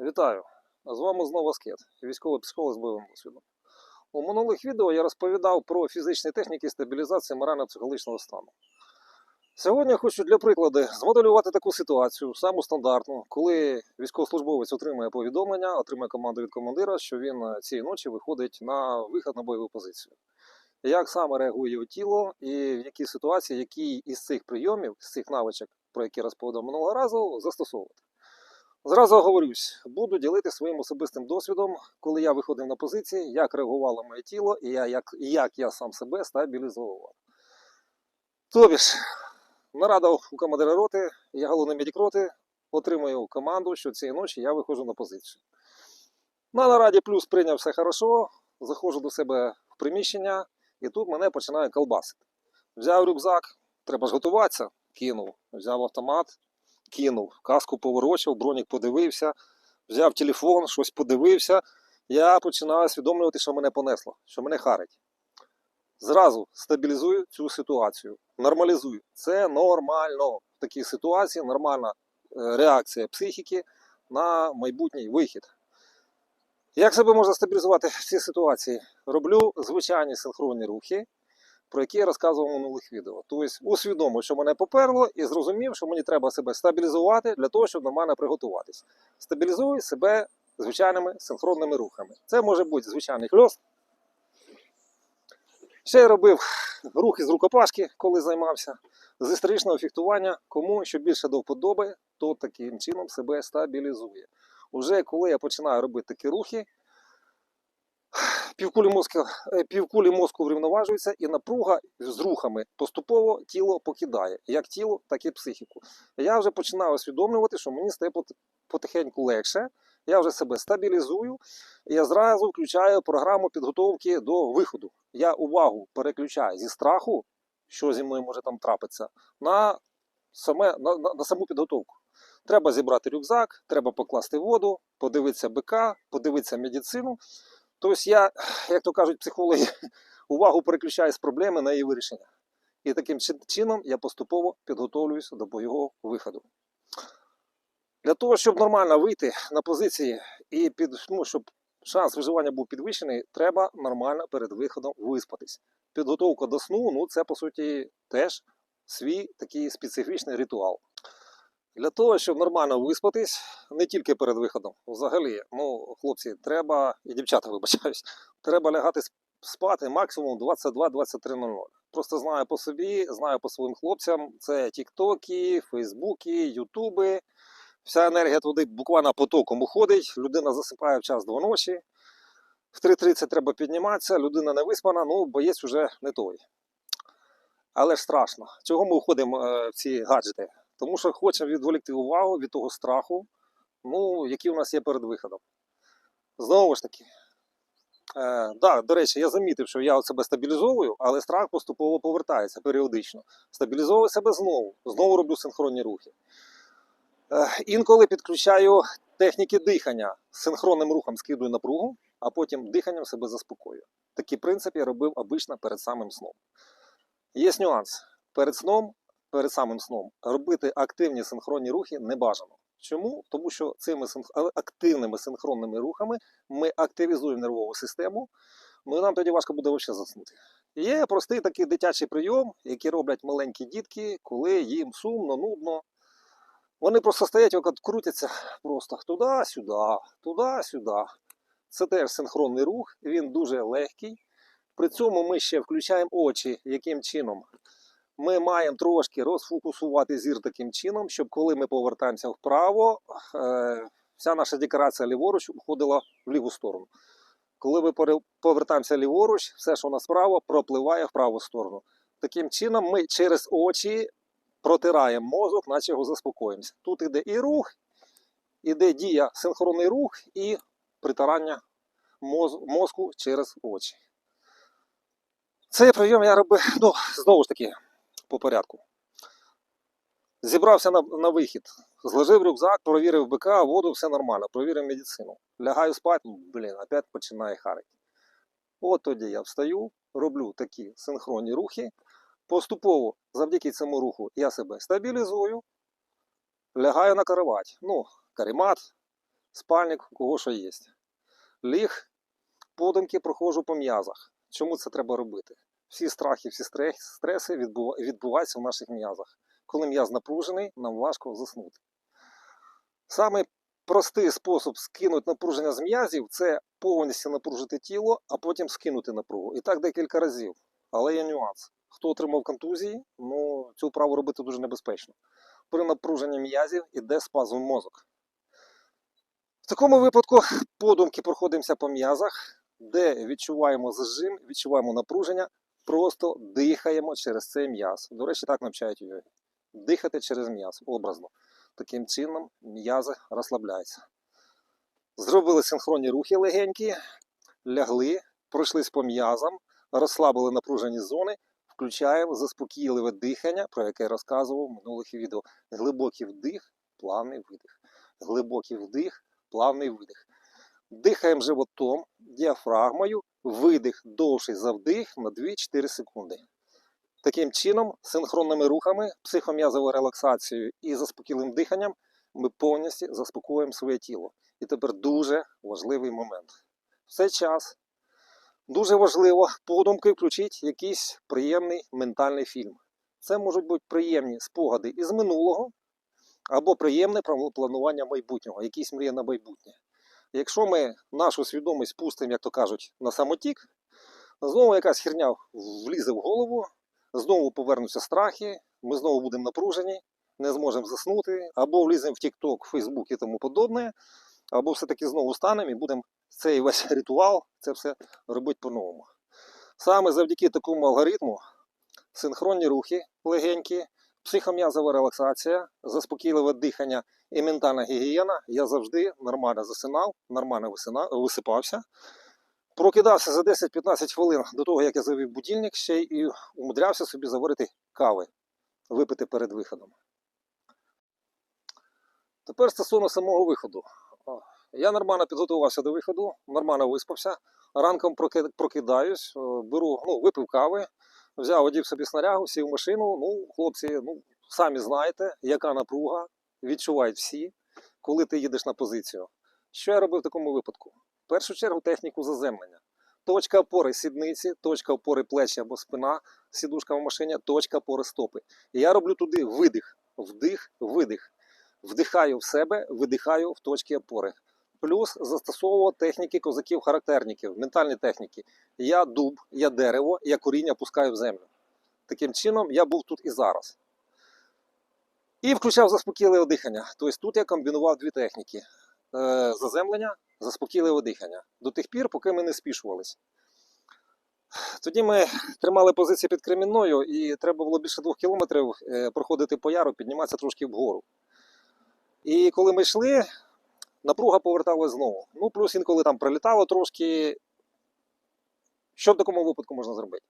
Вітаю! З вами знову Аскет, військовий психолог з бойовим досвідом. У минулих відео я розповідав про фізичні техніки стабілізації морально-психологічного стану. Сьогодні хочу для прикладу змоделювати таку ситуацію, саму стандартну, коли військовослужбовець отримує повідомлення, отримує команду від командира, що він е, цієї ночі виходить на вихід на бойову позицію. Як саме реагує його тіло, і в якій ситуації, які із цих прийомів, з цих навичок, про які розповідав минулого разу, застосовувати. Зразу оговорюсь, буду ділити своїм особистим досвідом, коли я виходив на позиції, як реагувало моє тіло і я, як, як я сам себе стабілізовував. Тобі ж, нарада у командира роти, я головний медик роти, отримую команду, що цієї ночі я виходжу на позицію. На нараді плюс прийняв все хорошо, заходжу до себе в приміщення, і тут мене починає колбасити. Взяв рюкзак, треба ж готуватися, кинув, взяв автомат, кинув, каску поворочив, бронік подивився, взяв телефон, щось подивився. Я починаю усвідомлювати, що мене понесло, що мене харить. Зразу стабілізую цю ситуацію, нормалізую. Це нормально. В такій ситуації нормальна е, реакція психіки на майбутній вихід. Як себе можна стабілізувати в цій ситуації? Роблю звичайні синхронні рухи, про які я розказував у минулих відео. Тобто усвідомив, що мене поперло, і зрозумів, що мені треба себе стабілізувати для того, щоб нормально приготуватись. Стабілізую себе звичайними синхронними рухами. Це може бути звичайний хльост. Ще я робив рухи з рукопашки, коли займався, з історичного фехтування. Кому що більше до вподоби, то таким чином себе стабілізує. Уже коли я починаю робити такі рухи, півкулі мозку, е, півкулі мозку врівноважується і напруга з рухами поступово тіло покидає. Як тіло, так і психіку. Я вже починаю усвідомлювати, що мені стає потихеньку легше. Я вже себе стабілізую, і я зразу включаю програму підготовки до виходу. Я увагу переключаю зі страху, що зі мною може там трапитися, на, саме, на, на, на саму підготовку. Треба зібрати рюкзак, треба покласти воду, подивитися БК, подивитися медицину. Тобто я, як то кажуть психологи, увагу переключаю з проблеми на її вирішення. І таким чином я поступово підготовлююся до бойового виходу. Для того, щоб нормально вийти на позиції і під, ну, щоб шанс виживання був підвищений, треба нормально перед виходом виспатись. Підготовка до сну ну, це по суті теж свій такий специфічний ритуал. Для того, щоб нормально виспатись, не тільки перед виходом, взагалі, ну, хлопці, треба, і дівчата, вибачаюсь, треба лягати спати максимум 22-23.00. Просто знаю по собі, знаю по своїм хлопцям, це тіктоки, фейсбуки, ютуби. Вся енергія туди буквально потоком уходить, людина засипає в час до ночі. В 3.30 треба підніматися, людина не виспана, ну, боєць вже не той. Але ж страшно. Чого ми входимо е, в ці гаджети? Тому що хочемо відволікти увагу від того страху, ну, який у нас є перед виходом. Знову ж таки, е, да, до речі, я замітив, що я себе стабілізовую, але страх поступово повертається періодично. Стабілізовую себе знову, знову роблю синхронні рухи. Е, інколи підключаю техніки дихання синхронним рухом скидую напругу, а потім диханням себе заспокоюю. Такий принцип я робив обично перед самим сном. Є нюанс. Перед сном, перед самим сном робити активні синхронні рухи не бажано. Чому? Тому що цими активними синхронними рухами ми активізуємо нервову систему, ну і нам тоді важко буде взагалі заснути. Є простий такий дитячий прийом, який роблять маленькі дітки, коли їм сумно, нудно. Вони просто стоять, от крутяться просто туди-сюди, туди-сюди. Це теж синхронний рух, він дуже легкий. При цьому ми ще включаємо очі, яким чином. Ми маємо трошки розфокусувати зір таким чином, щоб коли ми повертаємося вправо, е, вся наша декорація ліворуч уходила в ліву сторону. Коли ми повертаємося ліворуч, все, що у нас справа, пропливає в праву сторону. Таким чином, ми через очі протираємо мозок, наче його заспокоїмося. Тут іде і рух, іде дія, синхронний рух і притирання моз- мозку через очі. Цей прийом я робив, ну, знову ж таки, по порядку. Зібрався на, на вихід, зложив рюкзак, провірив БК, воду, все нормально, провірив медицину. Лягаю спати, блін, опять починає харити. От тоді я встаю, роблю такі синхронні рухи. Поступово, завдяки цьому руху, я себе стабілізую, лягаю на кровать. Ну, каремат, спальник, кого що є. Ліг, подумки проходжу по м'язах. Чому це треба робити? Всі страхи, всі стреси відбуваються в наших м'язах. Коли м'яз напружений, нам важко заснути. Самий простий спосіб скинути напруження з м'язів це повністю напружити тіло, а потім скинути напругу. І так декілька разів. Але є нюанс. Хто отримав контузії, ну цю вправу робити дуже небезпечно. При напруженні м'язів іде спазм мозок. В такому випадку подумки проходимося по м'язах, де відчуваємо зажим, відчуваємо напруження, просто дихаємо через цей м'яз. До речі, так навчають йоги. Дихати через м'яз, образно. Таким чином м'язи розслабляються. Зробили синхронні рухи легенькі, лягли, пройшлись по м'язам, розслабили напружені зони, включаємо заспокійливе дихання, про яке я розказував в минулих відео. Глибокий вдих, плавний видих. Глибокий вдих, плавний видих. Дихаємо животом, діафрагмою, видих довший за вдих на 2-4 секунди. Таким чином, синхронними рухами, психом'язовою релаксацією і заспокійливим диханням ми повністю заспокоюємо своє тіло. І тепер дуже важливий момент. В цей час дуже важливо подумки включити якийсь приємний ментальний фільм. Це можуть бути приємні спогади із минулого або приємне планування майбутнього, якісь мрії на майбутнє. Якщо ми нашу свідомість пустимо, як то кажуть, на самотік, знову якась херня влізе в голову, знову повернуться страхи, ми знову будемо напружені, не зможемо заснути, або вліземо в TikTok, Facebook і тому подобне, або все-таки знову станемо і будемо цей весь ритуал, це все робити по-новому. Саме завдяки такому алгоритму синхронні рухи легенькі, психом'язова релаксація, заспокійливе дихання і ментальна гігієна, я завжди нормально засинав, нормально висипався. Прокидався за 10-15 хвилин до того, як я завів будильник, ще й умудрявся собі заварити кави, випити перед виходом. Тепер стосовно самого виходу. Я нормально підготувався до виходу, нормально виспався. Ранком прокидаюсь, беру, ну, випив кави, взяв, одів собі снарягу, сів в машину. Ну, хлопці, ну, самі знаєте, яка напруга, відчувають всі, коли ти їдеш на позицію. Що я робив в такому випадку? В першу чергу техніку заземлення. Точка опори сідниці, точка опори плечі або спина, сідушка в машині, точка опори стопи. І я роблю туди видих, вдих, видих. Вдихаю в себе, видихаю в точки опори. Плюс застосовував техніки козаків-характерників, ментальні техніки. Я дуб, я дерево, я коріння пускаю в землю. Таким чином я був тут і зараз. І включав заспокійливе дихання. Тобто тут я комбінував дві техніки: Е, заземлення, заспокійливе дихання. До тих пір, поки ми не спішувались. Тоді ми тримали позиції під Кремінною, і треба було більше двох кілометрів е, проходити по яру, підніматися трошки вгору. І коли ми йшли, напруга поверталась знову. Ну, плюс інколи там прилітало трошки. Що в такому випадку можна зробити?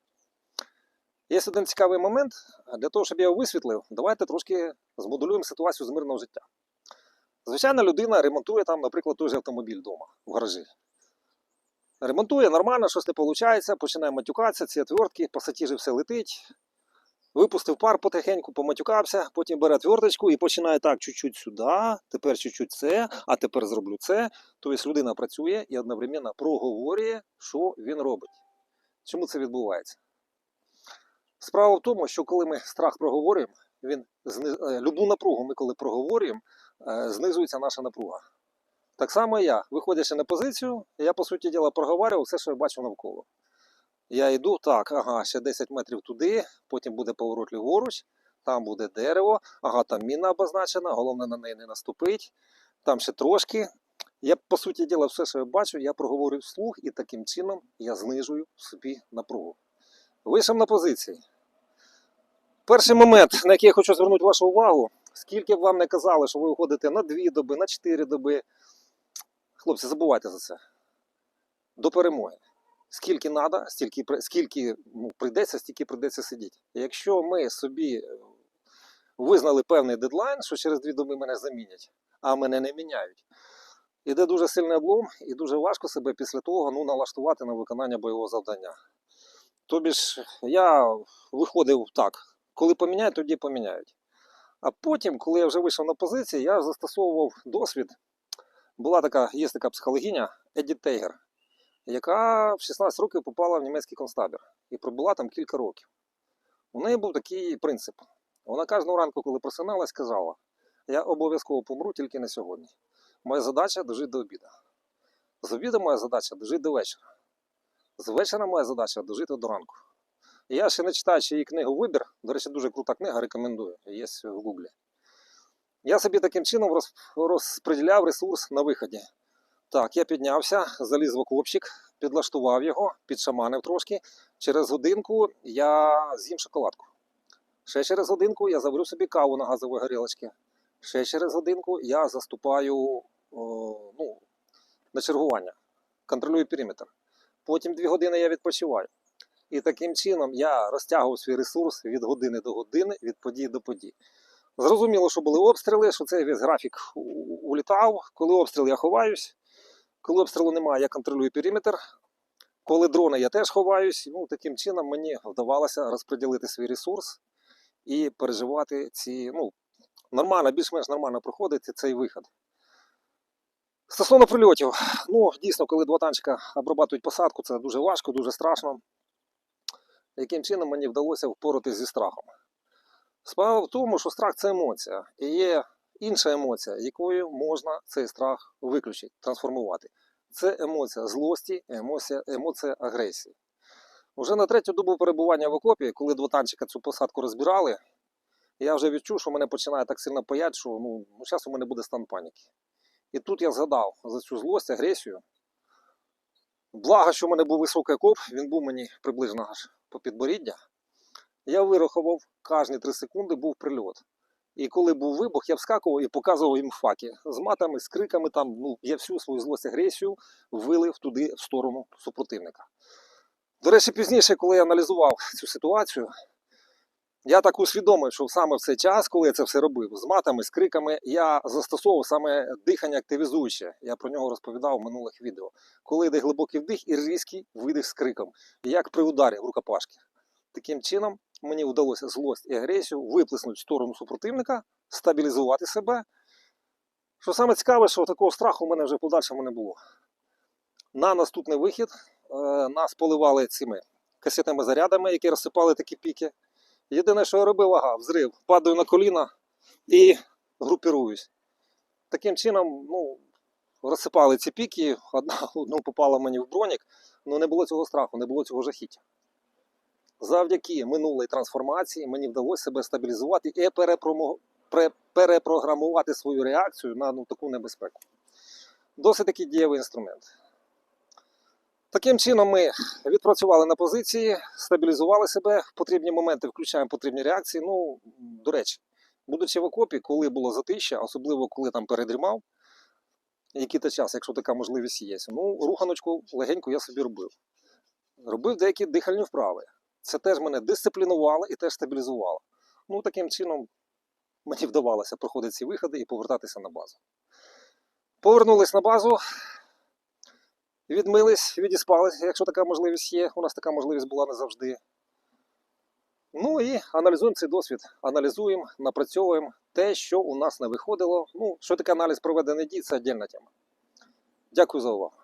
Є один цікавий момент. Для того, щоб я його висвітлив, давайте трошки змоделюємо ситуацію з мирного життя. Звичайна людина ремонтує там, наприклад, той же автомобіль вдома, в гаражі. Ремонтує нормально, щось не виходить, починає матюкатися, ці отвертки, по сатіжі все летить. Випустив пар потихеньку, поматюкався, потім бере тверточку і починає так, чуть-чуть сюди, тепер чуть-чуть це, а тепер зроблю це. Тобто людина працює і одновременно проговорює, що він робить. Чому це відбувається? Справа в тому, що коли ми страх проговорюємо, він зни- е, любу напругу ми коли проговорюємо, е, знизується наша напруга. Так само я, виходячи на позицію, я, по суті діла, проговорював все, що я бачу навколо. Я йду, так, ага, ще 10 метрів туди, потім буде поворот ліворуч, там буде дерево, ага, там міна обозначена, головне на неї не наступить, там ще трошки. Я, по суті діла, все, що я бачу, я проговорю вслух, і таким чином я знижую собі напругу. Вийшов на позиції. Перший момент, на який я хочу звернути вашу увагу, скільки б вам не казали, що ви виходите на 2 доби, на 4 доби. Хлопці, забувайте за це. До перемоги. Скільки треба, стільки, скільки ну, прийдеться, стільки прийдеться сидіти. Якщо ми собі е, визнали певний дедлайн, що через дві доби мене замінять, а мене не міняють, іде дуже сильний облом, і дуже важко себе після того ну, налаштувати на виконання бойового завдання. Тобі ж я виходив так, коли поміняють, тоді поміняють. А потім, коли я вже вийшов на позиції, я застосовував досвід Була така, є така психологиня Едді Тейгер, яка в 16 років попала в німецький концтабір і пробула там кілька років. У неї був такий принцип. Вона кожного ранку, коли просиналась, казала: Я обов'язково помру тільки не сьогодні. Моя задача дожити до обіду. З обіду моя задача дожити до вечора. З вечора моя задача дожити до ранку. Я ще не читаючи її книгу Вибір, до речі, дуже крута книга, рекомендую, є в Гуглі. Я собі таким чином роз, розподіляв ресурс на виході. Так, я піднявся, заліз в окопчик, підлаштував його, підшаманив трошки. Через годинку я з'їм шоколадку. Ще через годинку я заварю собі каву на газовій горілочці. Ще через годинку я заступаю о, ну, на чергування, контролюю периметр. Потім дві години я відпочиваю. І таким чином я розтягував свій ресурс від години до години, від подій до подій. Зрозуміло, що були обстріли, що цей весь графік улітав. Коли обстріл, я ховаюсь. Коли обстрілу немає, я контролюю периметр. Коли дрони, я теж ховаюсь. Ну, таким чином мені вдавалося розподілити свій ресурс і переживати ці, ну, нормально, більш-менш нормально проходити цей вихід. Стосовно прильотів, ну дійсно, коли два танчика обрабатують посадку, це дуже важко, дуже страшно. Яким чином мені вдалося впоратися зі страхом? Справа в тому, що страх це емоція. І є інша емоція, якою можна цей страх виключити, трансформувати. Це емоція злості, емоція, емоція агресії. Уже на третю добу перебування в окопі, коли два танчика цю посадку розбирали, я вже відчув, що мене починає так сильно паять, що ну, ну, зараз у мене буде стан паніки. І тут я згадав за цю злость, агресію. Благо, що в мене був високий окоп, він був мені приблизно аж по підборіддя. Я вирахував, кожні 3 секунди був прильот. І коли був вибух, я вскакував і показував їм факи з матами, з криками. Там, ну, я всю свою злость агресію вилив туди, в сторону супротивника. До речі, пізніше, коли я аналізував цю ситуацію, я так усвідомив, що саме в цей час, коли я це все робив, з матами, з криками, я застосовував саме дихання активізуюче. Я про нього розповідав в минулих відео. Коли йде глибокий вдих і різкий видих з криком, як при ударі в рукопашки. Таким чином, мені вдалося злость і агресію виплеснути в сторону супротивника, стабілізувати себе. Що саме цікаве, що такого страху в мене вже в подальшому не було. На наступний вихід е, нас поливали цими касетними зарядами, які розсипали такі піки. Єдине, що я робив, ага, взрив, падаю на коліна і групіруюсь. Таким чином, ну, розсипали ці піки, одна одну попала мені в бронік, але не було цього страху, не було цього жахіття. Завдяки минулій трансформації мені вдалося себе стабілізувати і перепрограмувати свою реакцію на ну, таку небезпеку. Досить такий дієвий інструмент. Таким чином, ми відпрацювали на позиції, стабілізували себе в потрібні моменти, включаємо потрібні реакції. Ну, до речі, будучи в окопі, коли було затища, особливо коли там передрімав, який-то час, якщо така можливість є, ну, руханочку легенько я собі робив. Робив деякі дихальні вправи. Це теж мене дисциплінувало і теж стабілізувало. Ну, таким чином мені вдавалося проходити ці виходи і повертатися на базу. Повернулись на базу, відмились, відіспались, якщо така можливість є. У нас така можливість була не завжди. Ну і аналізуємо цей досвід, аналізуємо, напрацьовуємо те, що у нас не виходило. Ну, що таке аналіз проведений дій, це віддільна тема. Дякую за увагу.